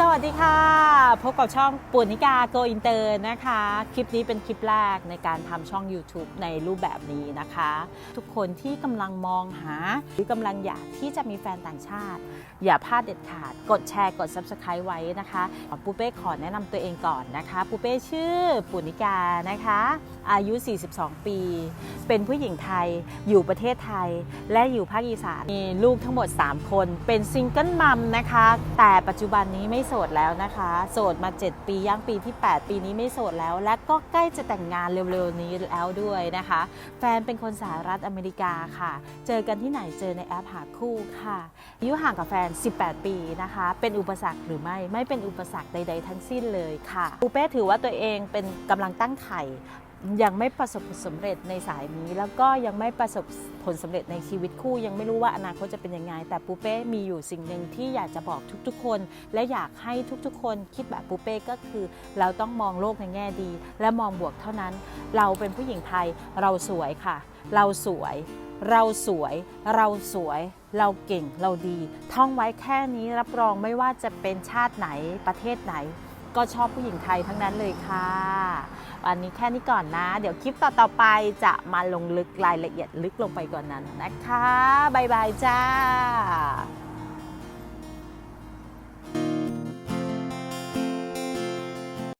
สวัสดีค่ะ พบกับช่องปุณิกาโกอินเตอร์นะคะ คลิปนี้เป็นคลิปแรกในการทำช่อง YouTube ในรูปแบบนี้นะคะ ทุกคนที่กำลังมองหา หรือกำลังอยากที่จะมีแฟนต่างชาติ อย่าพลาดเด็ดขาด กดแชร์กด Subscribe ไว้นะคะปูเป้ขอแนะนำตัวเองก่อนนะคะปูเป้ชื่อปุณิกานะคะ อายุ 42 ปี เป็นผู้หญิงไทยอยู่ประเทศไทย และอยู่ภาคอีสานมีลูกทั้งหมด 3 คน เป็นซิงเกิลมัมนะคะ แต่ปัจจุบันนี้ไม่โสดแล้วนะคะ โสดมา 7 ปีย่างปีที่ 8 ปีนี้ไม่โสดแล้ว และก็ใกล้จะแต่งงานเร็วๆนี้แล้วด้วยนะคะ แฟนเป็นคนสหรัฐอเมริกาค่ะ เจอกันที่ไหนเจอในแอปหาคู่ค่ะอายุห่างกับแฟน 18 ปีนะคะ เป็นอุปสรรคหรือไม่ไม่เป็นอุปสรรคใด ๆ ทั้งสิ้นเลยค่ะปูเป้ถือว่าตัวเองเป็นกำลังตั้งไข่ ยังไม่ประสบผลสำเร็จในสายนี้ แล้วก็ยังไม่ประสบผลสำเร็จในชีวิตคู่ ยังไม่รู้ว่าอนาคตจะเป็นยังไง แต่ปูเป้มีอยู่สิ่งหนึ่งที่อยากจะบอกทุกๆ คน และอยากให้ทุกๆ คนคิดแบบปูเป้ก็คือ เราต้องมองโลกในแง่ดี และมองบวกเท่านั้น เราเป็นผู้หญิงไทยเราสวยค่ะ เราสวย เราสวย เราสวย เราเก่งเราดี ท่องไว้แค่นี้รับรองไม่ว่าจะเป็นชาติไหนประเทศไหน ก็ชอบผู้หญิงไทยทั้งนั้นเลยค่ะ วันนี้แค่นี้ก่อนนะ เดี๋ยวคลิปต่อๆไปจะมาลงลึกรายละเอียดลึกลงไปกว่านนั้นนะคะบ๊ายบายจ้า